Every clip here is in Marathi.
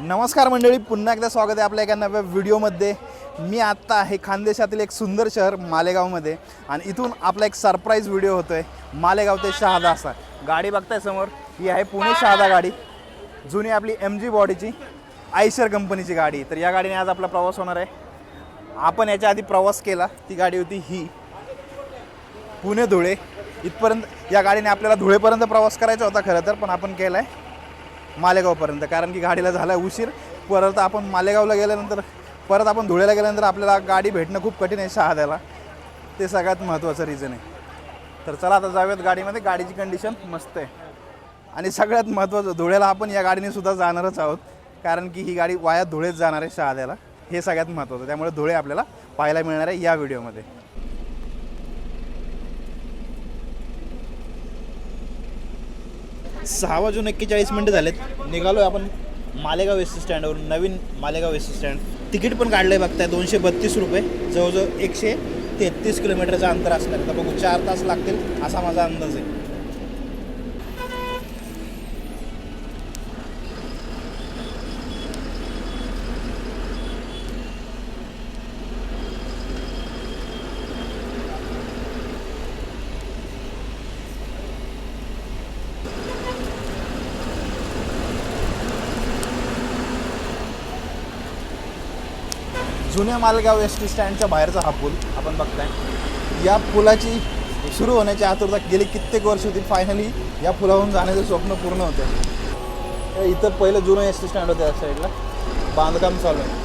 नमस्कार मंडळी पुन्हा एकदा स्वागत आहे आपल्या एका नव्या व्हिडिओमध्ये. मी आत्ता आहे खानदेशातील एक सुंदर शहर मालेगावमध्ये आणि इथून आपला एक सरप्राईज व्हिडिओ होतो आहे मालेगाव ते शहादा असा गाडी बघताय समोर? ही आहे पुणे शहादा गाडी. जुनी आपली एम जी बॉडीची आयशर कंपनीची गाडी. तर या गाडीने आज आपला प्रवास होणार आहे. आपण याच्या आधी प्रवास केला. ती गाडी होती ही. पुणे धुळे. इथपर्यंत या गाडीने आपल्याला धुळेपर्यंत प्रवास करायचा होता खरं तर पण आपण केला आहे मालेगावपर्यंत. कारण की गाडीला झाला उशीर. परत आपण मालेगावला गेल्यानंतर परत आपण धुळ्याला गेल्यानंतर आपल्याला गाडी भेटणं खूप कठीण आहे शहाद्याला. ते सगळ्यात महत्त्वाचं रिझन आहे. तर चला आता जाऊयात गाडीमध्ये. गाडीची कंडिशन मस्त आहे. आणि सगळ्यात महत्त्वाचं धुळ्याला आपण या गाडीने सुद्धा जाणारच आहोत. कारण की ही गाडी वाया धुळेच जाणार आहे शहाद्याला. हे सगळ्यात महत्त्वाचं. त्यामुळे धुळे आपल्याला पाहायला मिळणार आहे या व्हिडिओमध्ये सहा वाजून एक्केचाळीस मिनटं झालेत. निघालो आहे आपण मालेगाव एस टी स्टँडवरून. नवीन Malegaon S T stand. Ticket पण काढलं आहे बघताय. दोनशे बत्तीस रुपये. जवळजवळ एकशे तेहतीस किलोमीटरचं अंतर असणार आहे. बघू चार तास लागतील असा माझा अंदाज आहे. जुन्या मालगाव एस टी स्टँडच्या बाहेरचा हा पूल आपण बघताय. या पुलाची सुरू होण्याची आतुरता गेली कित्येक वर्ष होती फायनली या पुलावरून जाण्याचं स्वप्न पूर्ण होतं इथं पहिलं जुनं एस टी स्टँड होतं या साईडला बांधकाम चालू आहे.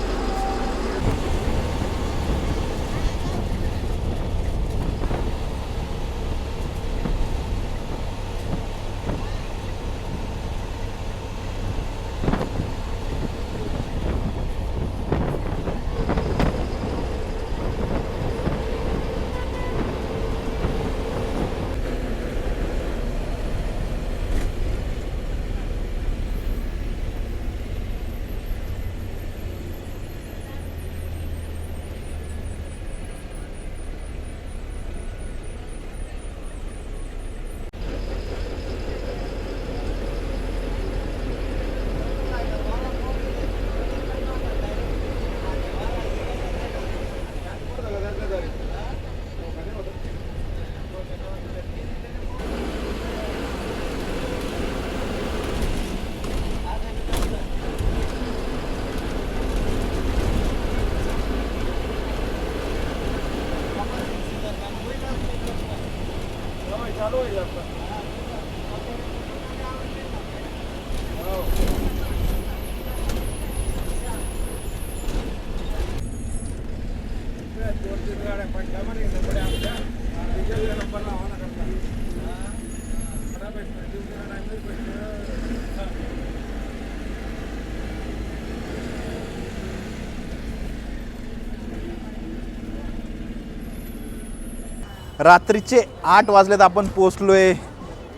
रात्रीचे आठ वाजलेत आपण पोचलोय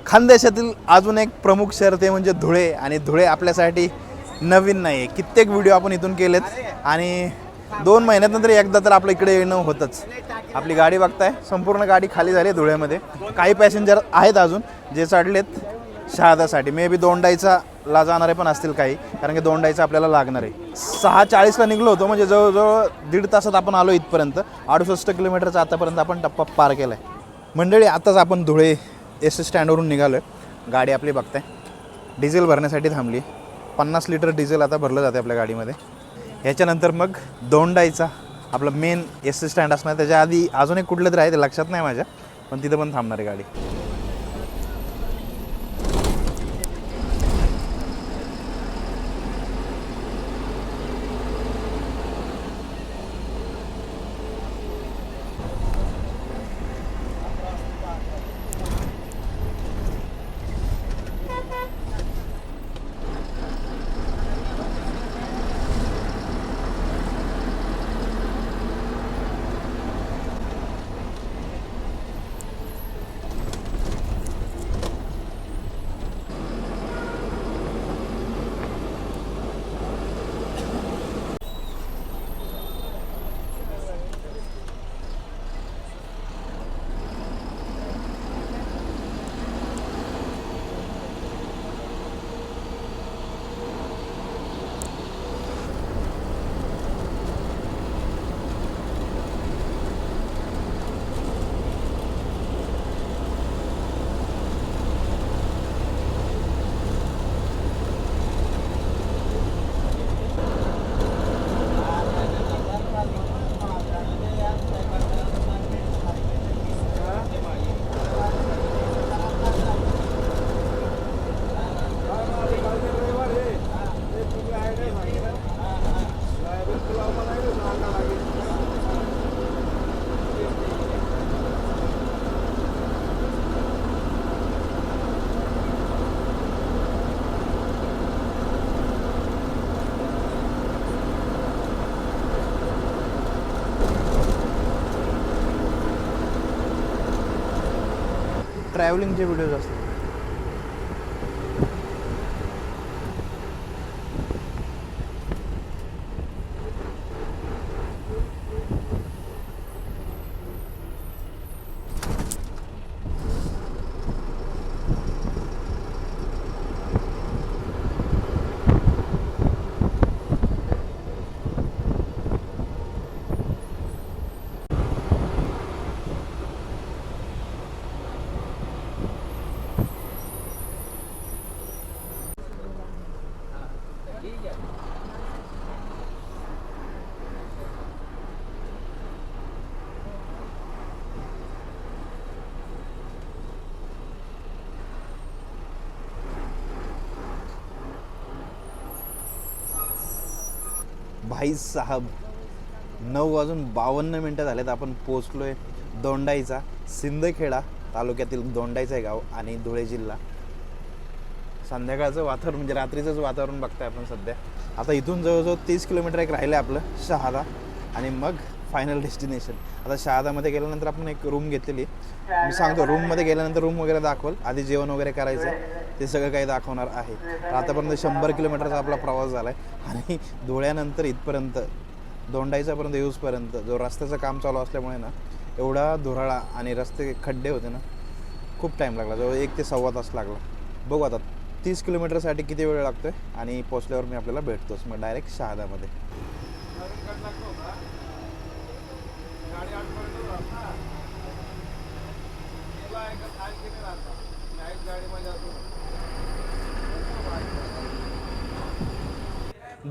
खानदेशातील अजून एक प्रमुख शहर ते म्हणजे धुळे. आणि धुळे आपल्यासाठी नवीन नाही आहे कित्येक व्हिडिओ आपण इथून केलेत. आणि दोन महिन्यानंतर एकदा तर आपलं इकडे येणं होतंच. आपली गाडी बघताय. संपूर्ण गाडी खाली झाली आहे धुळ्यामध्ये. काही पॅसेंजर आहेत अजून जे चढलेत. शहादासाठी. मे बी दोंडाईचा ला जाणारे पण असतील काही कारण की दोंडाईचा आपल्याला लागणार आहे. सहा चाळीसला निघलो होतो म्हणजे जवळजवळ दीड तासात आपण आलो इथपर्यंत. अडुसष्ट किलोमीटरचा आतापर्यंत आपण टप्पा पार केला आहे मंडळी आताच आपण धुळे एस एस स्टँडवरून निघालो आहे गाडी आपली बघताय. डिझेल भरण्यासाठी थांबली. पन्नास लिटर डिझेल आता भरलं जाते आपल्या गाडीमध्ये. ह्याच्यानंतर मग दोंडाईचा आपलं मेन एस एस स्टँड असणार. त्याच्या आधी अजून एक कुठलं तरी आहे ते लक्षात नाही माझ्या पण तिथं पण थांबणार आहे गाडी. ट्रॅव्हलिंगचे व्हिडिओज असतात. भाई साहब नऊ वाजून बावन्न मिनटं झालेत आपण पोचलो आहे दोंडाईचा सिंदखेडा तालुक्यातील दोंडाईचं आहे गाव आणि धुळे जिल्हा. संध्याकाळचं वातावरण म्हणजे रात्रीचंच वातावरण बघताय आपण सध्या. आता इथून जवळजवळ तीस किलोमीटर एक राहिलं आहे आपलं शहादा. आणि मग फायनल डेस्टिनेशन आता शहादामध्ये गेल्यानंतर आपण एक रूम घेतलेली मी सांगतो रूममध्ये गेल्यानंतर रूम वगैरे दाखवल. आधी जेवण वगैरे करायचं. आहे ते सगळं काही दाखवणार आहे. तर आतापर्यंत शंभर किलोमीटरचा आपला प्रवास झाला आहे आणि धुळ्यानंतर इथपर्यंत दोंडाईचापर्यंत यूजपर्यंत जो रस्त्याचं काम चालू असल्यामुळे ना एवढा धुराळा आणि रस्ते खड्डे होते ना खूप टाईम लागला. जवळ एक ते सव्वा तास लागला. बघू आता तीस किलोमीटरसाठी किती वेळ लागतो आहे आणि पोचल्यावर मी आपल्याला भेटतोच. मग डायरेक्ट शहादामध्ये.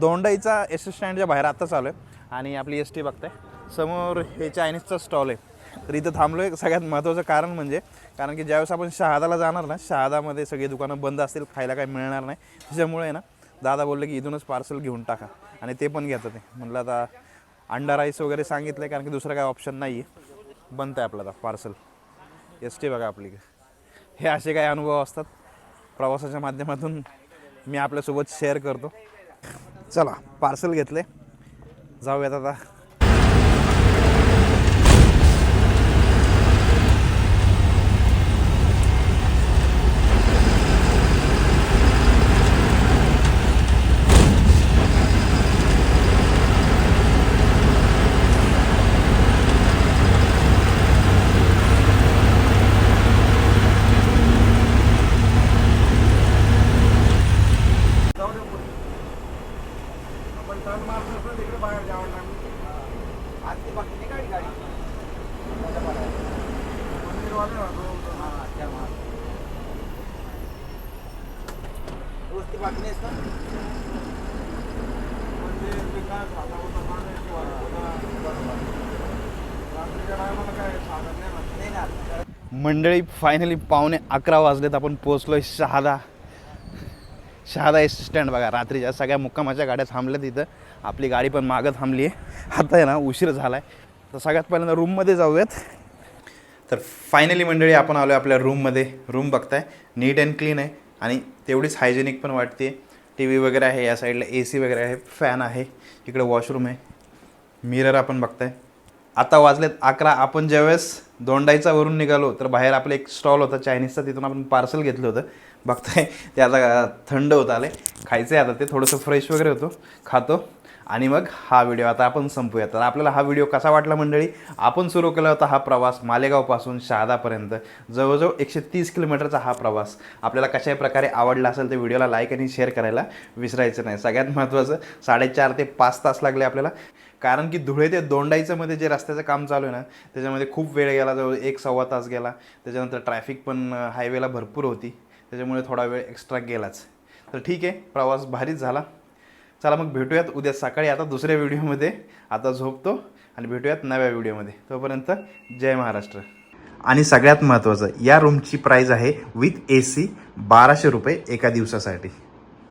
दोंडाईचा एस एस स्टँडच्या बाहेर आत्ता चालू आहे. आणि आपली एस टी बघताय. समोर हे चायनीजचा स्टॉल आहे. तर इथं थांबलो आहे सगळ्यात महत्त्वाचं कारण म्हणजे कारण की ज्यावेळेस आपण शहादाला जाणार ना शहादामध्ये सगळी दुकानं बंद असतील खायला काही मिळणार नाही. त्याच्यामुळे ना दादा बोलले की इथूनच पार्सल घेऊन टाका. आणि ते पण घेतात ते. म्हणलं आता अंडा राईस वगैरे सांगितलं आहे कारण की दुसरं काही ऑप्शन नाही आहे बनतं आहे आपलं आता पार्सल एस टी बघा आपली. हे असे काही अनुभव असतात. प्रवासाच्या माध्यमातून मी आपल्यासोबत शेअर करतो. चला पार्सल घेतले. जाऊयात आता. मंडळी फायनली पावणे अकरा वाजलेत. आपण पोहोचलोय शहादा. शहादा एस स्टँड बघा रात्रीच्या सगळ्या मुक्कामाच्या गाड्या थांबल्या तिथं आपली गाडी पण मागं थांबली आहे आता आहे ना उशीर झाला आहे तर सगळ्यात पहिल्यांदा रूममध्ये जाऊयात. तर फायनली मंडळी आपण आलो आहे आपल्या रूममध्ये रूम बघताय. नीट अँड क्लीन आहे. आणि तेवढीच हायजेनिक पण वाटते टी व्ही वगैरे आहे. या साईडला ए सी वगैरे आहे. फॅन आहे. इकडे वॉशरूम आहे. मिरर आपण बघताय. आता वाजलेत अकरा. आपण ज्यावेळेस दोंडाईचा वरून निघालो तर बाहेर आपलं एक स्टॉल होता. चायनीजचा तिथून आपण पार्सल घेतलं होतं. बघताय. ते आता थंड होत आले खायचं आहे आता ते. थोडंसं फ्रेश वगैरे होतो. खातो. आणि मग हा व्हिडिओ आता आपण संपूया. तर आपल्याला हा व्हिडिओ कसा वाटला मंडळी? आपण सुरू केला होता हा प्रवास मालेगावपासून शहादापर्यंत. जवळजवळ एकशे तीस किलोमीटरचा हा प्रवास. आपल्याला कशाही प्रकारे आवडला असेल तर व्हिडिओला लाईक आणि शेअर करायला विसरायचं नाही. सगळ्यात महत्त्वाचं साडेचार ते पाच तास लागले आपल्याला. कारण की धुळे ते दोंडाईचं मध्ये जे रस्त्याचं काम चालू आहे ना त्याच्यामध्ये खूप वेळ गेला. जवळ एक सव्वा तास गेला. त्याच्यानंतर ट्रॅफिक पण हायवेला भरपूर होती. त्याच्यामुळे थोडा वेळ एक्स्ट्रा गेलाच. तर ठीक आहे प्रवास भारीच झाला. चला मग भेटूयात उद्या सकाळी आता दुसऱ्या व्हिडिओमध्ये. आता झोपतो आणि भेटूयात नव्या व्हिडिओमध्ये. तोपर्यंत जय महाराष्ट्र. आणि सगळ्यात महत्त्वाचं या रूमची प्राईज आहे विथ ए सी बाराशे रुपये एका दिवसासाठी.